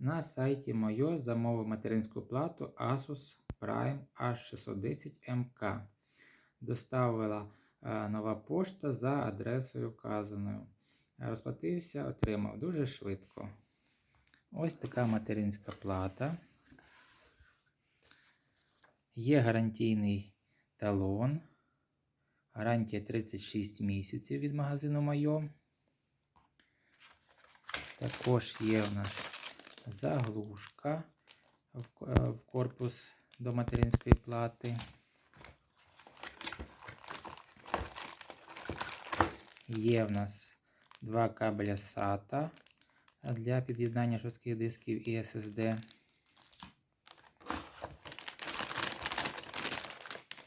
На сайті Мойо замовив материнську плату Asus Prime H610MK. Доставила е, нова пошта за адресою вказаною. Розплатився, отримав дуже швидко. Ось така материнська плата. Є гарантійний талон. Гарантія 36 місяців від магазину Майо. Також є у нас заглушка в корпус до материнської плати. Є в нас два кабеля SATA для під'єднання жорстких дисків і SSD.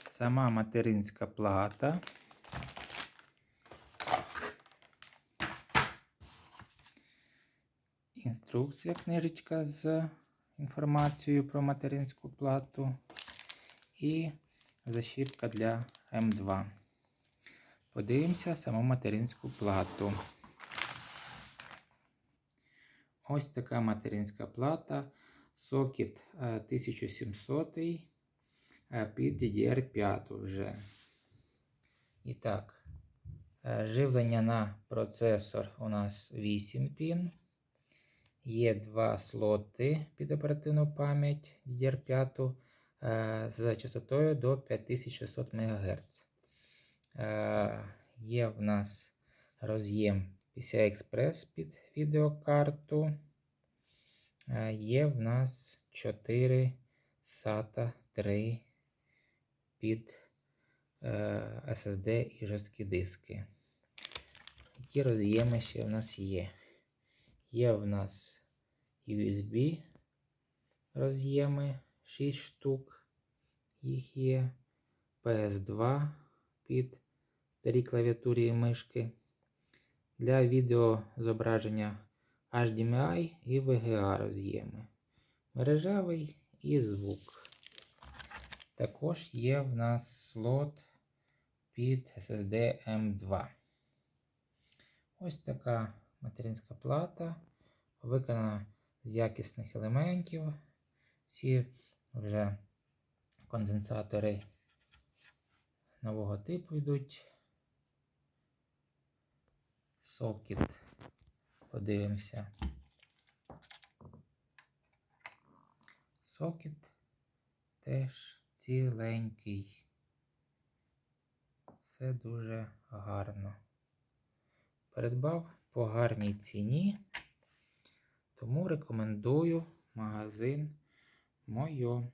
Сама материнська плата. Інструкція, книжечка з інформацією про материнську плату і защіпка для М2. Подивимося саму материнську плату. Ось така материнська плата. Сокет е, 1700 е, під DDR5 вже. І так, е, живлення на процесор у нас 8 пін. Є два слоти під оперативну пам'ять DDR5 е, з частотою до 5600 МГц. Е, Є в нас роз'єм PCI-Express під відеокарту. Е, Є в нас 4 SATA 3 під SSD і жорсткі диски. Які роз'єми ще в нас є? Є в нас USB роз'єми 6 штук. Їх є. PS2 під старі клавіатурі і мишки. Для відеозображення HDMI і VGA роз'єми. Мережевий і звук. Також є в нас слот під SSD M2. Ось така материнська плата. Виконана з якісних елементів. Всі вже конденсатори нового типу йдуть. Сокет. Подивимося. Сокет теж ціленький. Все дуже гарно. Придбав по гарній ціні, тому рекомендую магазин Мойо.